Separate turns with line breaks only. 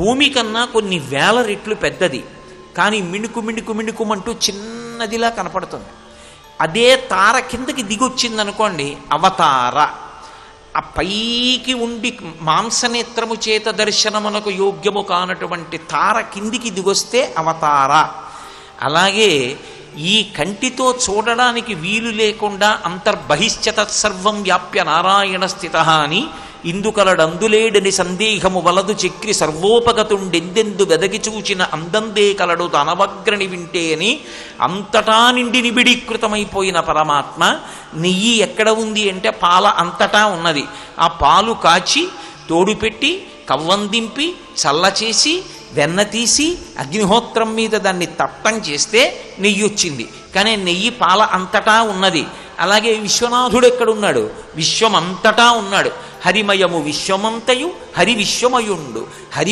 భూమి కన్నా కొన్ని వేల రెట్లు పెద్దది. కానీ మిణుకు మిణుకు మిణుకుమంటూ చిన్నదిలా కనపడుతుంది. అదే తార కిందకి దిగొచ్చిందనుకోండి అవతార. ఆ పైకి ఉండి మాంసనేత్రము చేత దర్శనమునకు యోగ్యము కానటువంటి తార కిందికి దిగొస్తే అవతార. అలాగే ఈ కంటితో చూడడానికి వీలు లేకుండా అంతర్బహిశ్చత సర్వం వ్యాప్య నారాయణ స్థిత అని ఇందుకలడందులేడని సందేహము వలదు చక్రి సర్వోపగతుండెందెందు వెదగి చూచిన అందందే కలడు తనవగ్రని వింటే అని అంతటా నిండి నిబిడీకృతమైపోయిన పరమాత్మ నెయ్యి ఎక్కడ ఉంది? అంటే పాల అంతటా ఉన్నది. ఆ పాలు కాచి తోడుపెట్టి కవ్వందింపి కవ్వం దింపి చల్లచేసి వెన్న తీసి అగ్నిహోత్రం మీద దాన్ని తప్పం చేస్తే నెయ్యి వచ్చింది కానీ నెయ్యి పాల అంతటా ఉన్నది. అలాగే విశ్వనాథుడు ఎక్కడున్నాడు? విశ్వమంతటా ఉన్నాడు. హరిమయము విశ్వమంతయు హరి విశ్వమయుండు హరి